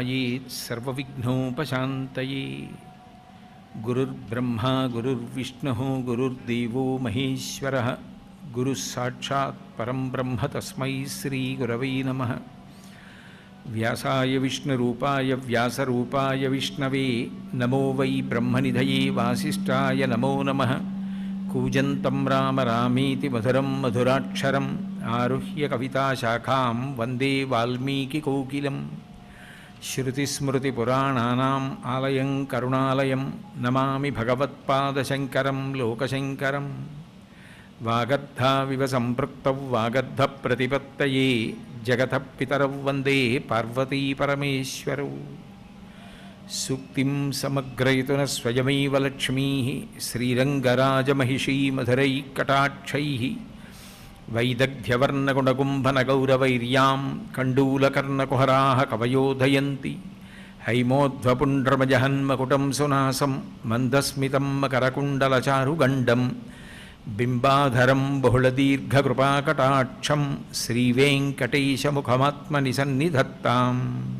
ध्यायेत् सर्वविघ्नोपशान्तये गुरुर्ब्रह्मा गुरुर्विष्णुः गुरुर्देवो महेश्वरः गुरुः साक्षात् परं ब्रह्म तस्मै श्रीगुरवै नमः व्यासाय विष्णुरूपाय व्यासरूपाय विष्णवे नमो वै ब्रह्मनिधये वासिष्ठाय नमो नमः कूजन्तं राम रामेति मधुरं मधुराक्षरम् आरुह्य कविताशाखां वंदे वाल्मीकिकोकिलं श्रुतिस्मृतिपुराणानाम् आलयं करुणालयं नमामि भगवत्पादशङ्करं लोकशङ्करम् वागद्धाविव सम्पृक्तौ वागद्धप्रतिपत्तये जगतः पितरौ वन्दे पार्वतीपरमेश्वरौ सूक्तिं समग्रयितुनः स्वयमेव लक्ष्मीः श्रीरङ्गराजमहिषी मधुरैकटाक्षैः వైదగ్ధ్యవర్ణగుణగుంభనగౌరవైర్యాం కండూలకర్ణకుహరాः కవయోధయంతి హైమోధ్వపుండ్రమజహన్మకుటం సునాసం మందస్మితం మకరకుండలచారుగండం బింబాధరం బహుళదీర్ఘకృపాకటాక్షం శ్రీవేంకటేశముఖమాత్మని సన్నిధత్తాం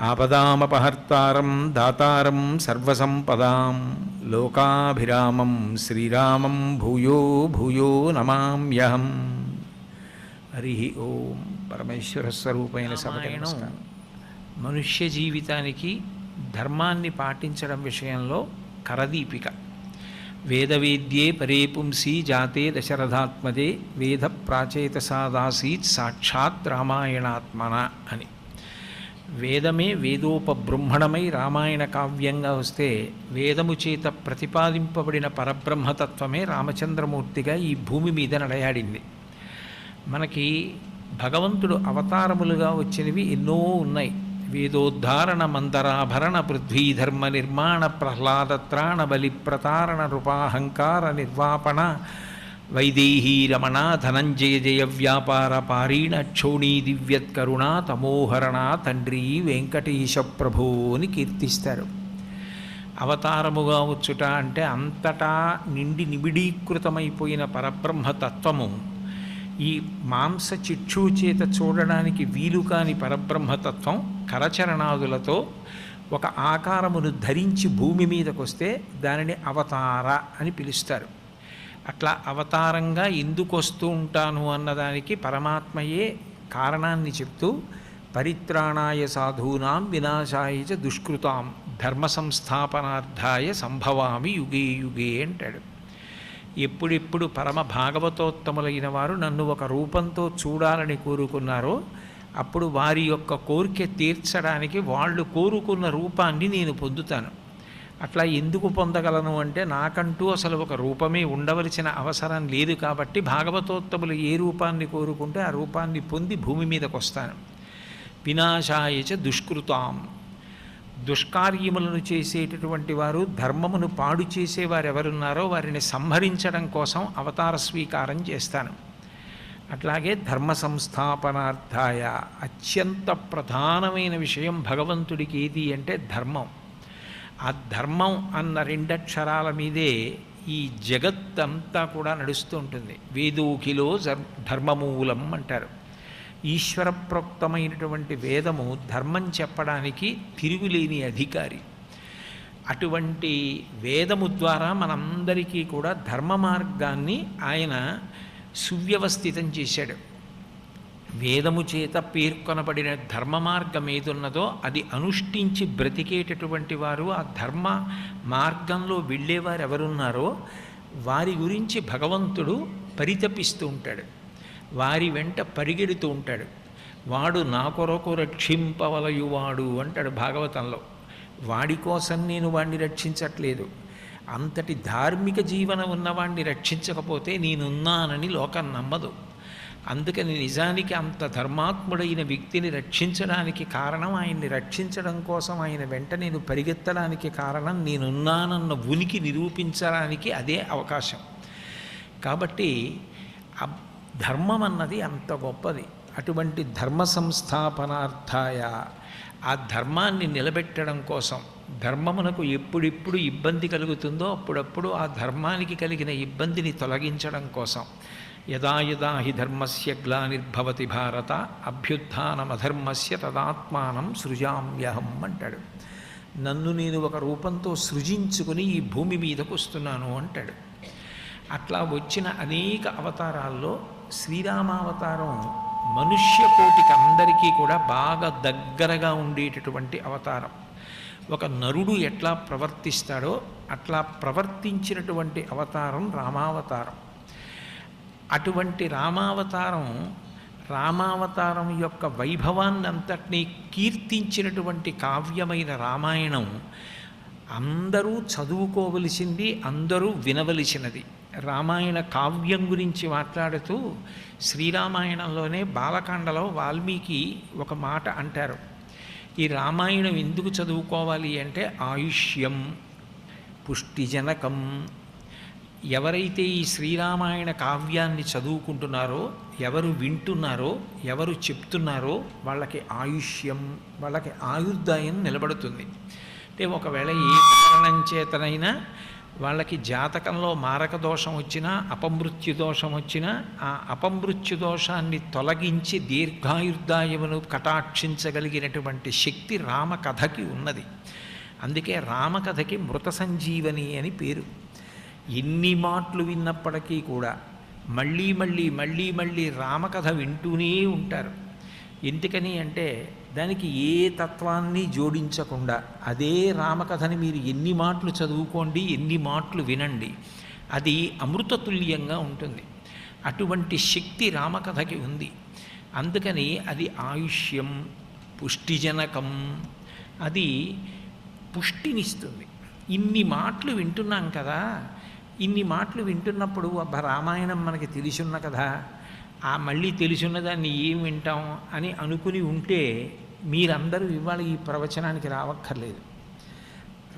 ఆపదామపహర్తారం దాతారం సర్వసంపదాం లోకాభిరామం శ్రీరామం భూయో భూయో నమామ్యహం. హరి ఓం పరమేశ్వర సభకి నమస్కారం. మనుష్య జీవితానికి ధర్మాన్ని పాటించడం విషయంలో కరదీపిక. వేదవేద్యే పరే పుంసి జాతే దశరథాత్మదే వేద ప్రాచేతసాదాసీత్ సాక్షాత్ రామాయణాత్మన అని. వేదమే వేదోపబ్రహ్మణమై రామాయణ కావ్యంగా వస్తే వేదము చేత ప్రతిపాదింపబడిన పరబ్రహ్మతత్వమే రామచంద్రమూర్తిగా ఈ భూమి మీద నడయాడింది. మనకి భగవంతుడు అవతారములుగా వచ్చినవి ఎన్నో ఉన్నాయి. వేదోద్ధారణ మందరాభరణ పృథ్వీధర్మ నిర్మాణ ప్రహ్లాదత్రాణ బలి ప్రతారణ రూపాహంకార నిర్వాపణ వైదేహీ రమణ ధనంజయ జయ వ్యాపార పారీణ క్షోణీ దివ్యత్కరుణ తమోహరణ తండ్రి వెంకటేశ ప్రభు అని కీర్తిస్తారు. అవతారముగా వచ్చుట అంటే అంతటా నిండి నిబిడీకృతమైపోయిన పరబ్రహ్మ తత్వము. ఈ మాంస చిక్షు చేత చూడడానికి వీలు కాని పరబ్రహ్మతత్వం కరచరణాదులతో ఒక ఆకారమును ధరించి భూమి మీదకొస్తే దానిని అవతార అని పిలుస్తారు. అట్లా అవతారంగా ఎందుకు వస్తూ ఉంటాను అన్నదానికి పరమాత్మయే కారణాన్ని చెప్తూ పరిత్రాణాయ సాధూనాం వినాశాయ చ దుష్కృతాం ధర్మ సంస్థాపనార్థాయ సంభవామి యుగే యుగే అంటాడు. ఎప్పుడెప్పుడు పరమ భాగవతోత్తములైన వారు నన్ను ఒక రూపంతో చూడాలని కోరుకున్నారో అప్పుడు వారి యొక్క కోరిక తీర్చడానికి వాళ్ళు కోరుకున్న రూపాన్ని నేను పొందుతాను. అట్లా ఎందుకు పొందగలను అంటే నాకంటూ అసలు ఒక రూపమే ఉండవలసిన అవసరం లేదు కాబట్టి భాగవతోత్తములు ఏ రూపాన్ని కోరుకుంటే ఆ రూపాన్ని పొంది భూమి మీదకు వస్తాను వినాశాయచ దుష్కృతాం. దుష్కార్యములను చేసేటటువంటి వారు ధర్మమును పాడు చేసేవారు ఎవరున్నారో వారిని సంహరించడం కోసం అవతార స్వీకారం చేస్తాను. అట్లాగే ధర్మ సంస్థాపనార్థాయ అత్యంత ప్రధానమైన విషయం భగవంతుడికి ఏది అంటే ధర్మం. ఆ ధర్మం అన్న రెండక్షరాల మీదే ఈ జగత్తంతా కూడా నడుస్తూ ఉంటుంది. వేదోకిలో ధర్మమూలం అంటారు. ఈశ్వర ప్రోక్తమైనటువంటి వేదము ధర్మం చెప్పడానికి తిరుగులేని అధికారి. అటువంటి వేదము ద్వారా మనందరికీ కూడా ధర్మ మార్గాన్ని ఆయన సువ్యవస్థితం చేశాడు. వేదము చేత పేర్కొనబడిన ధర్మ మార్గం ఏదున్నదో అది అనుష్ఠించి బ్రతికేటటువంటి వారు ఆ ధర్మ మార్గంలో వెళ్ళేవారు ఎవరున్నారో వారి గురించి భగవంతుడు పరితపిస్తూ ఉంటాడు. వారి వెంట పరిగెడుతూ ఉంటాడు. వాడు నా కొరకు రక్షింపవలయువాడు అంటాడు భాగవతంలో. వాడి కోసం నేను వాడిని రక్షించట్లేదు. అంతటి ధార్మిక జీవనం ఉన్నవాడిని రక్షించకపోతే నేనున్నానని లోకం నమ్మదు. అందుకని నిజానికి అంత ధర్మాత్ముడైన వ్యక్తిని రక్షించడానికి కారణం ఆయన్ని రక్షించడం కోసం ఆయన వెంట నేను పరిగెత్తడానికి కారణం నేనున్నానన్న ఉనికి నిరూపించడానికి అదే అవకాశం. కాబట్టి ఆ ధర్మం అన్నది అంత గొప్పది. అటువంటి ధర్మ సంస్థాపనార్థాయ ఆ ధర్మాన్ని నిలబెట్టడం కోసం ధర్మమునకు ఎప్పుడెప్పుడు ఇబ్బంది కలుగుతుందో అప్పుడప్పుడు ఆ ధర్మానికి కలిగిన ఇబ్బందిని తొలగించడం కోసం. యదా యదా హి ధర్మస్య గ్లానిర్భవతి భారత అభ్యుత్నమధర్మస్య తదాత్మానం సృజామ్యహం అంటాడు. నన్ను నేను ఒక రూపంతో సృజించుకుని ఈ భూమి మీదకు వస్తున్నాను అంటాడు. అట్లా వచ్చిన అనేక అవతారాల్లో శ్రీరామావతారం మనుష్య కోటికి అందరికీ కూడా బాగా దగ్గరగా ఉండేటటువంటి అవతారం. ఒక నరుడు ఎట్లా ప్రవర్తిస్తాడో అట్లా ప్రవర్తించినటువంటి అవతారం రామావతారం. అటువంటి రామావతారం రామావతారం యొక్క వైభవాన్నంతటినీ కీర్తించినటువంటి కావ్యమైన రామాయణం అందరూ చదువుకోవలసింది అందరూ వినవలసినది. రామాయణ కావ్యం గురించి మాట్లాడుతూ శ్రీరామాయణంలోనే బాలకాండలో వాల్మీకి ఒక మాట అంటారు. ఈ రామాయణం ఎందుకు చదువుకోవాలి అంటే ఆయుష్యం పుష్టిజనకం. ఎవరైతే ఈ శ్రీరామాయణ కావ్యాన్ని చదువుకుంటున్నారో ఎవరు వింటున్నారో ఎవరు చెప్తున్నారో వాళ్ళకి ఆయుష్యం వాళ్ళకి ఆయుర్దాయం నిలబడుతుంది. అంటే ఒకవేళ ఏ కారణం చేతనైనా వాళ్ళకి జాతకంలో మారక దోషం వచ్చినా అపమృత్యు దోషం వచ్చినా ఆ అపమృత్యు దోషాన్ని తొలగించి దీర్ఘాయుర్దాయమును కటాక్షించగలిగినటువంటి శక్తి రామకథకి ఉన్నది. అందుకే రామకథకి మృత సంజీవని అని పేరు. ఎన్ని మాటలు విన్నప్పటికీ కూడా మళ్ళీ మళ్ళీ మళ్ళీ మళ్ళీ రామకథ వింటూనే ఉంటారు. ఎందుకని అంటే దానికి ఏ తత్వాన్ని జోడించకుండా అదే రామకథని మీరు ఎన్ని మాటలు చదువుకోండి ఎన్ని మాటలు వినండి అది అమృతతుల్యంగా ఉంటుంది. అటువంటి శక్తి రామకథకి ఉంది. అందుకని అది ఆయుష్యం పుష్టిజనకం అది పుష్టినిస్తుంది. ఇన్ని మాటలు వింటున్నాం కదా ఇన్ని మాటలు వింటున్నప్పుడు అబ్బా రామాయణం మనకి తెలిసున్న కదా ఆ మళ్ళీ తెలిసున్నదాన్ని ఏం వింటాం అని అనుకుని ఉంటే మీరందరూ ఇవాళ ఈ ప్రవచనానికి రావక్కర్లేదు.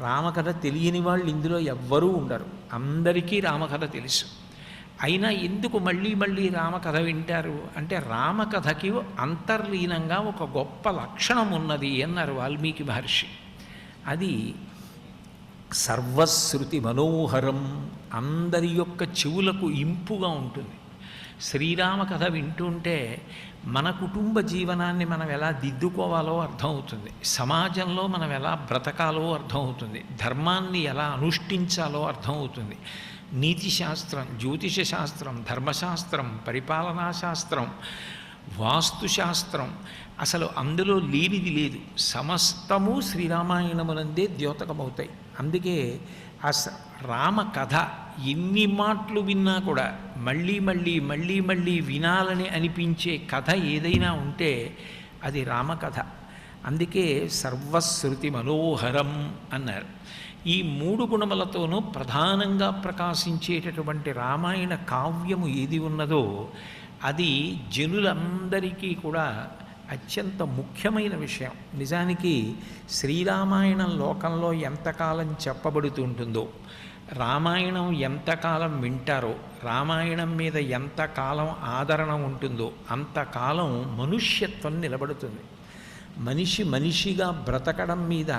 రామకథ తెలియని వాళ్ళు ఇందులో ఎవ్వరూ ఉండరు. అందరికీ రామకథ తెలుసు. అయినా ఎందుకు మళ్ళీ మళ్ళీ రామకథ వింటారు? అంటే రామకథకి అంతర్లీనంగా ఒక గొప్ప లక్షణం ఉన్నది అన్నారు వాల్మీకి మహర్షి. అది సర్వశ్రుతి మనోహరం అందరి యొక్క చెవులకు ఇంపుగా ఉంటుంది. శ్రీరామ కథ వింటుంటే మన కుటుంబ జీవనాన్ని మనం ఎలా దిద్దుకోవాలో అర్థమవుతుంది. సమాజంలో మనం ఎలా బ్రతకాలో అర్థమవుతుంది. ధర్మాన్ని ఎలా అనుష్ఠించాలో అర్థమవుతుంది. నీతి శాస్త్రం జ్యోతిష శాస్త్రం ధర్మశాస్త్రం పరిపాలనా శాస్త్రం వాస్తుశాస్త్రం అసలు అందులో లేనిది లేదు. సమస్తము శ్రీరామాయణమునందే ద్యోతకమవుతాయి. అందుకే ఆ స- రామ కథ ఎన్ని మాటలు విన్నా కూడా మళ్ళీ మళ్ళీ మళ్ళీ మళ్ళీ వినాలని అనిపించే కథ ఏదైనా ఉంటే అది రామకథ. అందుకే సర్వశ్రుతి మనోహరం అన్నారు. ఈ మూడు గుణములతోనూ ప్రధానంగా ప్రకాశించేటటువంటి రామాయణ కావ్యము ఏది ఉన్నదో అది జనులందరికీ కూడా అత్యంత ముఖ్యమైన విషయం. నిజానికి శ్రీరామాయణం లోకంలో ఎంతకాలం చెప్పబడుతుంటుందో రామాయణం ఎంతకాలం వింటారో రామాయణం మీద ఎంతకాలం ఆదరణ ఉంటుందో అంతకాలం మనుష్యత్వం నిలబడుతుంది. మనిషి మనిషిగా బ్రతకడం మీద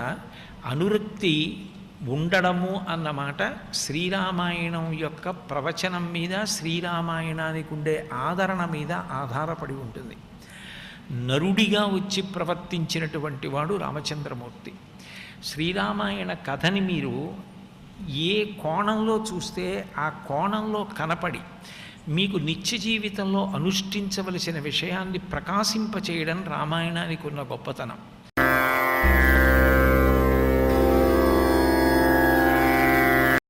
అనురక్తి ఉండడము అన్నమాట శ్రీరామాయణం యొక్క ప్రవచనం మీద శ్రీరామాయణానికి ఉండే ఆదరణ మీద ఆధారపడి ఉంటుంది. నరుడిగా వచ్చి ప్రవర్తించినటువంటి వాడు రామచంద్రమూర్తి. శ్రీరామాయణ కథని మీరు ఏ కోణంలో చూస్తే ఆ కోణంలో కనపడి మీకు నిత్య జీవితంలో అనుష్ఠించవలసిన విషయాన్ని ప్రకాశింపచేయడం రామాయణానికి ఉన్న గొప్పతనం.